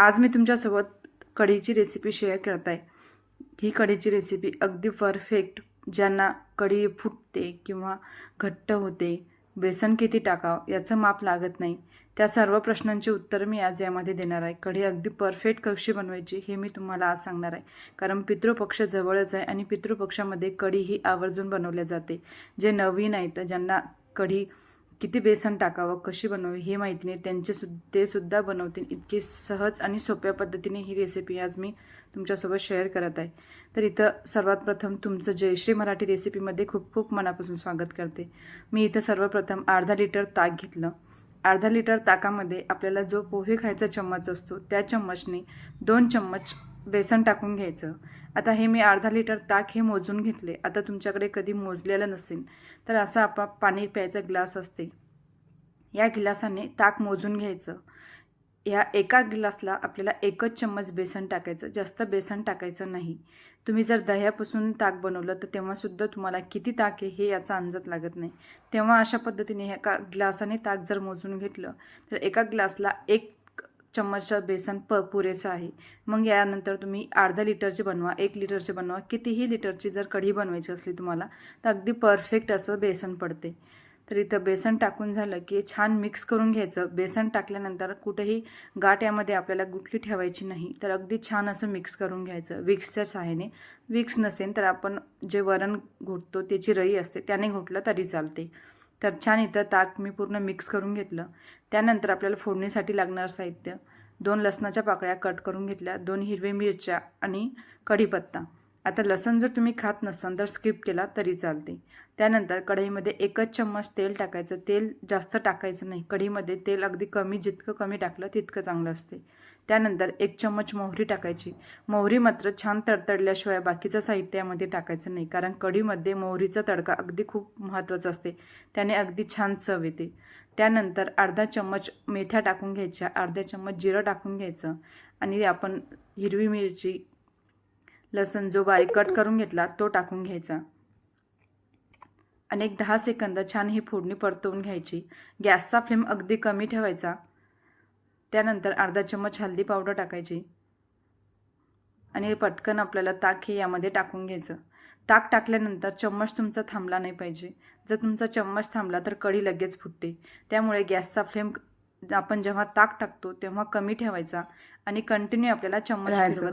आज मी तुमच्यासोबत कढीची recipe share करत आहे ही कढीची रेसिपी अगदी परफेक्ट ज्यांना कढी फुटते किंवा घट्ट होते बेसन किती टाकावं याचं माप लागत नाही. त्या सर्व प्रश्नांची उत्तर मी आज यामध्ये देणार आहे. कढी अगदी परफेक्ट कशी बनवायची हे मी तुम्हाला आज सांगणार आहे. कारण पितृपक्ष जवळच आहे आणि पितृपक्षामध्ये कढी ही आवर्जून बनवल्या जाते. जे नवीन आहेत ज्यांना कढी किती बेसन टाकावं कशी बनवावी हे माहिती नाही. त्यांचे सु ते सुद्धा बनवतील. इतकी सहज आणि सोप्या पद्धतीने ही रेसिपी आज मी तुमच्यासोबत शेअर करत आहे. तर इथं सर्वात प्रथम तुमचं जयश्री मराठी रेसिपीमध्ये खूप खूप मनापासून स्वागत करते. मी इथं सर्वप्रथम अर्धा लिटर ताक घेतलं. अर्धा लिटर ताकामध्ये आपल्याला जो पोहे खायचा चम्मच असतो त्या चम्मचने दोन चम्मच बेसन टाकून घ्यायचं. आता हे मी अर्धा लिटर ताक हे मोजून घेतले. आता तुमच्याकडे कधी मोजलेलं नसेल तर असं आपा पाणी प्यायचा ग्लास असते. या गिलासाने ताक मोजून घ्यायचं. ह्या एका गिलासला आपल्याला एकच चम्मच बेसन टाकायचं. जास्त बेसन टाकायचं नाही. तुम्ही जर दह्यापासून ताक बनवलं तर तेव्हासुद्धा तुम्हाला किती ताक आहे हे याचा अंदाज लागत नाही. तेव्हा अशा पद्धतीने एका ग्लासाने ताक जर मोजून घेतलं तर एका ग्लासला एक चम्मचचा बेसन प पुरेसं आहे. मग यानंतर तुम्ही अर्धा लिटरची बनवा एक लिटरची बनवा. कितीही लिटरची जर कढी बनवायची असली तुम्हाला तर अगदी परफेक्ट असं बेसन पडते. तर इथं बेसन टाकून झालं की छान मिक्स करून घ्यायचं. बेसन टाकल्यानंतर कुठेही गाठ यामध्ये आपल्याला गुटली ठेवायची नाही तर अगदी छान असं मिक्स करून घ्यायचं. विक्सच्या सहाय्याने. विक्स नसेल तर आपण जे वरण घोटतो त्याची रई असते त्याने घोटलं तरी चालते. तर छान इथं ताक मी पूर्ण मिक्स करून घेतलं. त्यानंतर आपल्याला फोडणीसाठी लागणारं साहित्य. दोन लसणाच्या पाकळ्या कट करून घेतल्या. दोन हिरवे मिरच्या आणि कढीपत्ता. आता लसण जर तुम्ही खात नसाल तर स्किप केला तरी चालते. त्यानंतर कढईमध्ये एकच चम्मच तेल टाकायचं. तेल जास्त टाकायचं नाही. कढीमध्ये तेल अगदी कमी जितकं कमी टाकलं तितकं चांगलं असते. त्यानंतर एक चम्मच मोहरी टाकायची. मोहरी मात्र छान तडतडल्याशिवाय बाकीचं साहित्य यामध्ये टाकायचं नाही. कारण कढीमध्ये मोहरीचा तडका अगदी खूप महत्त्वाचा असते. त्याने अगदी छान चव येते. त्यानंतर अर्धा चम्मच मेथ्या टाकून घ्यायच्या. अर्धा चम्मच जिरं टाकून घ्यायचं. आणि आपण हिरवी मिरची लसण जो बारीक कट करून घेतला तो टाकून घ्यायचा. आणि एक दहा सेकंद छान ही फोडणी परतवून घ्यायची. गॅसचा फ्लेम अगदी कमी ठेवायचा. त्यानंतर अर्धा चम्मच हळदी पावडर टाकायची. आणि पटकन आपल्याला ताक हे यामध्ये टाकून घ्यायचं. ताक टाकल्यानंतर चम्मच तुमचा थांबला नाही पाहिजे. जर तुमचा चम्मच थांबला तर कढी लगेच फुटते. त्यामुळे गॅसचा फ्लेम आपण जेव्हा ताक टाकतो तेव्हा कमी ठेवायचा आणि कंटिन्यू आपल्याला चम्मच राहायचं.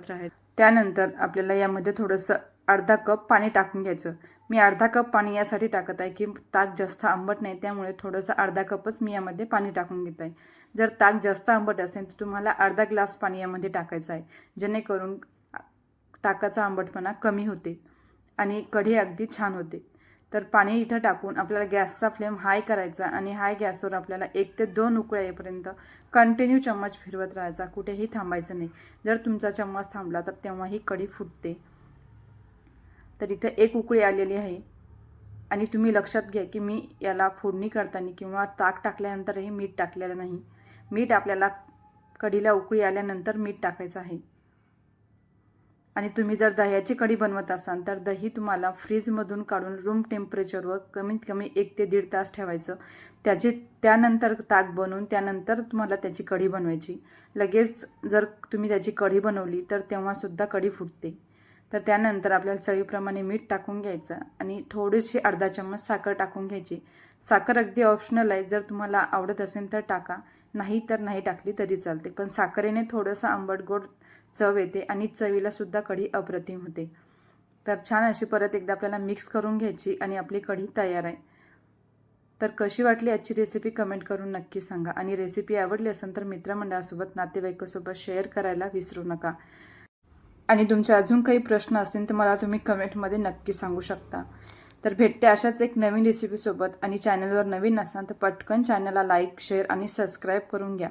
त्यानंतर आपल्याला यामध्ये थोडंसं अर्धा कप पाणी टाकून घ्यायचं. मी अर्धा कप पाणी यासाठी टाकत आहे की ताक जास्त आंबट नाही त्यामुळे थोडंसं अर्धा कपच मी यामध्ये पाणी टाकून घेत आहे. जर ताक जास्त आंबट असेल तर तुम्हाला अर्धा ग्लास पाणी यामध्ये टाकायचं आहे जेणेकरून ताकाचा आंबटपणा कमी होते आणि कढी अगदी छान होते. तर पाणी इथं टाकून आपल्याला गॅसचा फ्लेम हाय करायचा आणि हाय गॅसवर आपल्याला एक ते दोन उकळ्या येईपर्यंत कंटिन्यू चम्मच फिरवत राहायचा. कुठेही थांबायचं नाही. जर तुमचा चम्मच थांबला तर तेव्हाही कढी फुटते. तर इथं एक उकळी आलेली आहे. आणि तुम्ही लक्षात घ्या की मी याला फोडणी करताना किंवा ताक टाकल्यानंतरही मीठ टाकलेलं नाही. मीठ आपल्याला कढीला उकळी आल्यानंतर मीठ टाकायचं आहे. आणि तुम्ही जर दह्याची कढी बनवत असाल तर दही तुम्हाला फ्रीजमधून काढून रूम टेम्परेचरवर कमीत कमी एक ते दीड तास ठेवायचं. त्याची त्यानंतर ताक बनवून त्यानंतर तुम्हाला त्याची कढी बनवायची. लगेच जर तुम्ही त्याची कढी बनवली तर तेव्हासुद्धा कढी फुटते. तर त्यानंतर आपल्याला चवीप्रमाणे मीठ टाकून घ्यायचं आणि थोडीशी अर्धा चम्मच साखर टाकून घ्यायची. साखर अगदी ऑप्शनल आहे. जर तुम्हाला आवडत असेल तर टाका. नाही तर नाही टाकली तरी चालते. पण साखरेने थोडंसं आंबट गोड चव येते आणि चवीला सुद्धा कढी अप्रतिम होते. तर छान अशी परत एकदा आपल्याला मिक्स करून घ्यायची आणि आपली कढी तयार आहे. तर कशी वाटली आजची रेसिपी कमेंट करून नक्की सांगा. आणि रेसिपी आवडली असेल तर मित्रमंडळासोबत नातेवाईकासोबत शेअर करायला विसरू नका. आणि तुमचे अजून काही प्रश्न असतील तर मला तुम्ही कमेंटमध्ये नक्की सांगू शकता. तर भेटते अशाच एक नवीन रेसिपीसोबत आणि चॅनलवर नवीन असाल तर पटकन चॅनलला लाईक शेअर आणि सबस्क्राईब करून घ्या.